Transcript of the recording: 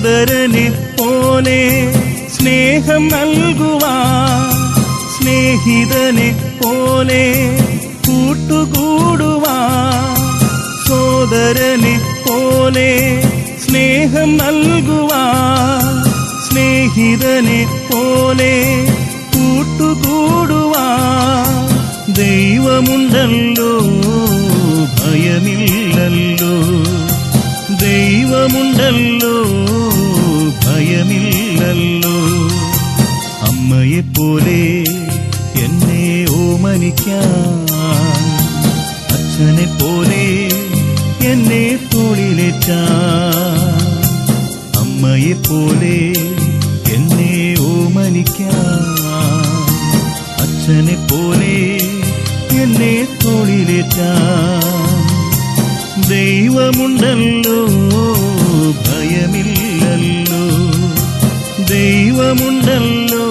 സോദരനെ പോലെ സ്നേഹം നൽകുവാ. സ്നേഹിതനെ പോലെ കൂട്ടുകൂടുവാ. സോദരനെ പോലെ സ്നേഹം നൽകുവാ. സ്നേഹിതനെ പോലെ കൂട്ടുകൂടുവാ. ദൈവമുണ്ടല്ലോ ഭയമില്ലല്ലോ ദൈവമുണ്ടല്ലോ ഭയമില്ലല്ലോ. അമ്മയെപ്പോലെ എന്നെ ഓമനിക്കാൻ അച്ഛനെ പോലെ എന്നെ തോളിലേറ്റാൻ അമ്മയെപ്പോലെ എന്നെ ഓമനിക്കാൻ അച്ഛനെ പോലെ എന്നെ തോളിലേറ്റാൻ. ദൈവമുണ്ടല്ലോ ഭയമില്ലല്ലോ ദൈവമുണ്ടല്ലോ